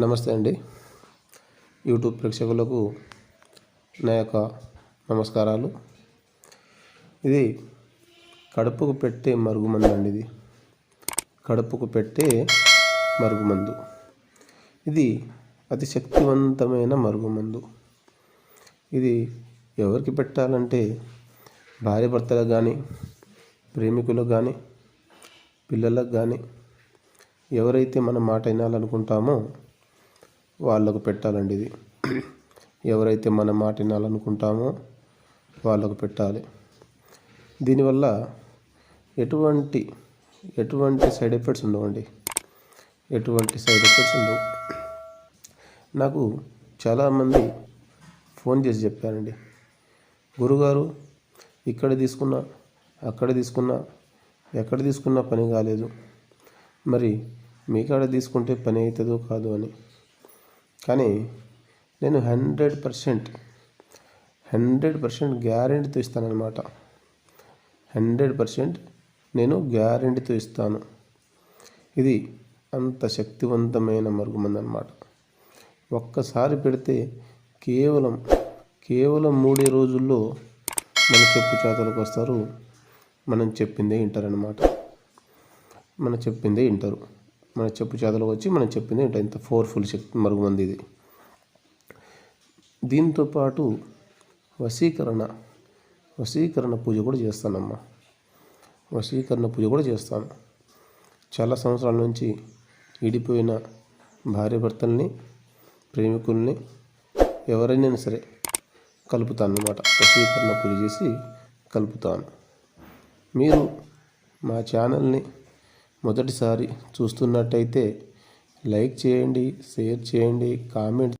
నమస్తే అండి. యూట్యూబ్ ప్రేక్షకులకు నా యొక్క నమస్కారాలు. ఇది కడుపుకు పెట్టే మరుగుమందు అండి ఇది. కడుపుకు పెట్టే మరుగుమందు. ఇది అతి శక్తివంతమైన మరుగుమందు. ఇది ఎవరికి పెట్టాలంటే భార్య భర్తలకు కానీ ప్రేమికులకు కానీ పిల్లలకు కానీ ఎవరైతే మన మాట వినాలనుకుంటామో వాళ్ళకు పెట్టాలండి ఇది. ఎవరైతే మన మాట వినాలనుకుంటామో వాళ్ళకు పెట్టాలి. దీనివల్ల ఎటువంటి ఎటువంటి సైడ్ ఎఫెక్ట్స్ ఉండవండి. ఎటువంటి సైడ్ ఎఫెక్ట్స్ ఉండవు. నాకు చాలామంది ఫోన్ చేసి చెప్పారండి. గురుగారు ఇక్కడ తీసుకున్నా అక్కడ తీసుకున్నా ఎక్కడ తీసుకున్నా పని కాలేదు. మరి మీ కాడ తీసుకుంటే పని అవుతుందో కాదు అని. కానీ నేను హండ్రెడ్ పర్సెంట్ హండ్రెడ్ పర్సెంట్ గ్యారెంటీతో ఇస్తానన్నమాట. హండ్రెడ్ పర్సెంట్ నేను గ్యారెంటీతో ఇస్తాను. ఇది అంత శక్తివంతమైన మరుగుమంది అన్నమాట ఒక్కసారి పెడితే కేవలం కేవలం మూడే రోజుల్లో మన చెప్పు చేతలకు వస్తారు. మనం చెప్పిందే వింటారనమాట మనం చెప్పిందే వింటారు. మన చెప్పు చేతలకు వచ్చి మనం చెప్పింది ఇంత ఫోర్ఫుల్ శక్తి మరుగుమంది ఇది. దీంతో పాటు వశీకరణ వశీకరణ పూజ కూడా చేస్తానమ్మా. వశీకరణ పూజ కూడా చేస్తాను. చాలా సంవత్సరాల నుంచి విడిపోయిన భార్యభర్తల్ని ప్రేమికుల్ని ఎవరైనా సరే కలుపుతాను అనమాట వశీకరణ పూజ చేసి కలుపుతాను. మీరు మా ఛానల్ని మొదటిసారి చూస్తున్నట్టయితే లైక్ చేయండి షేర్ చేయండి కామెంట్